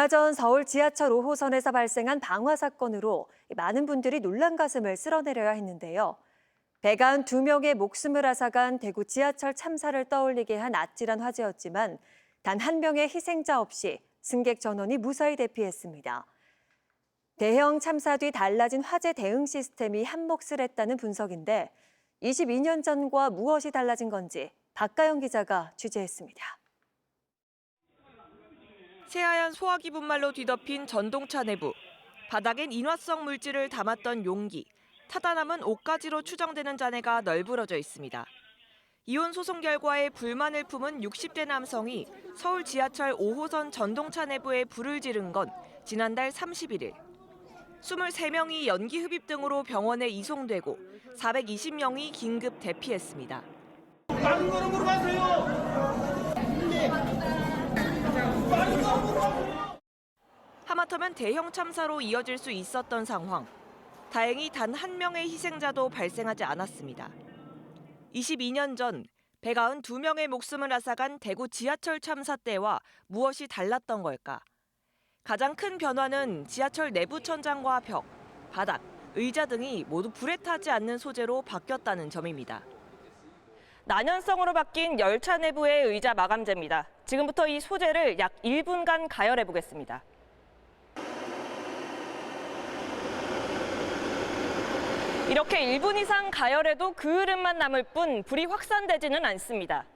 얼마 전 서울 지하철 5호선에서 발생한 방화 사건으로 많은 분들이 놀란 가슴을 쓸어내려야 했는데요. 배가은 두 명의 목숨을 앗아간 대구 지하철 참사를 떠올리게 한 아찔한 화재였지만 단 한 명의 희생자 없이 승객 전원이 무사히 대피했습니다. 대형 참사 뒤 달라진 화재 대응 시스템이 한몫을 했다는 분석인데 22년 전과 무엇이 달라진 건지 박가영 기자가 취재했습니다. 새하얀 소화기 분말로 뒤덮인 전동차 내부. 바닥엔 인화성 물질을 담았던 용기, 타다 남은 옷가지로 추정되는 잔해가 널브러져 있습니다. 이혼 소송 결과에 불만을 품은 60대 남성이 서울 지하철 5호선 전동차 내부에 불을 지른 건 지난달 31일. 23명이 연기 흡입 등으로 병원에 이송되고 420명이 긴급 대피했습니다. 하마터면 대형 참사로 이어질 수 있었던 상황. 다행히 단 한 명의 희생자도 발생하지 않았습니다. 22년 전 배가은 두 명의 목숨을 앗아간 대구 지하철 참사 때와 무엇이 달랐던 걸까? 가장 큰 변화는 지하철 내부 천장과 벽, 바닥, 의자 등이 모두 불에 타지 않는 소재로 바뀌었다는 점입니다. 난연성으로 바뀐 열차 내부의 의자 마감재입니다. 지금부터 이 소재를 약 1분간 가열해 보겠습니다. 이렇게 1분 이상 가열해도 그 흐름만 남을 뿐 불이 확산되지는 않습니다.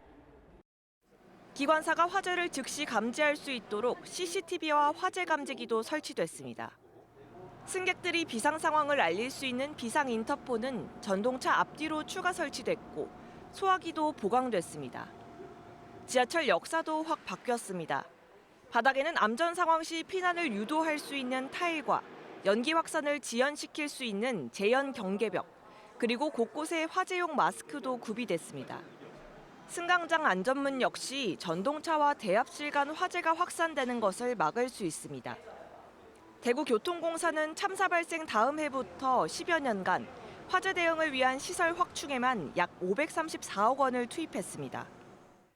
기관사가 화재를 즉시 감지할 수 있도록 CCTV와 화재 감지기도 설치됐습니다. 승객들이 비상 상황을 알릴 수 있는 비상 인터폰은 전동차 앞뒤로 추가 설치됐고 소화기도 보강됐습니다. 지하철 역사도 확 바뀌었습니다. 바닥에는 암전 상황 시 피난을 유도할 수 있는 타일과 연기 확산을 지연시킬 수 있는 재연 경계벽, 그리고 곳곳에 화재용 마스크도 구비됐습니다. 승강장 안전문 역시 전동차와 대합실 간 화재가 확산되는 것을 막을 수 있습니다. 대구교통공사는 참사 발생 다음 해부터 10여 년간 화재 대응을 위한 시설 확충에만 약 534억 원을 투입했습니다.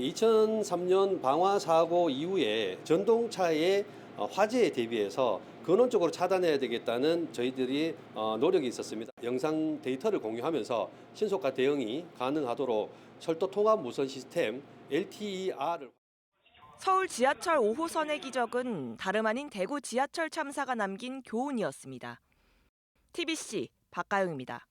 2003년 방화 사고 이후에 전동차의 어, 화재에 대비해서 근원적으로 차단해야 되겠다는 저희들이 어, 노력이 있었습니다. 영상 데이터를 공유하면서 신속한 대응이 가능하도록 철도 통합 무선 시스템 LTER을 서울 지하철 5호선의 기적은 다름 아닌 대구 지하철 참사가 남긴 교훈이었습니다. TBC 박가영입니다.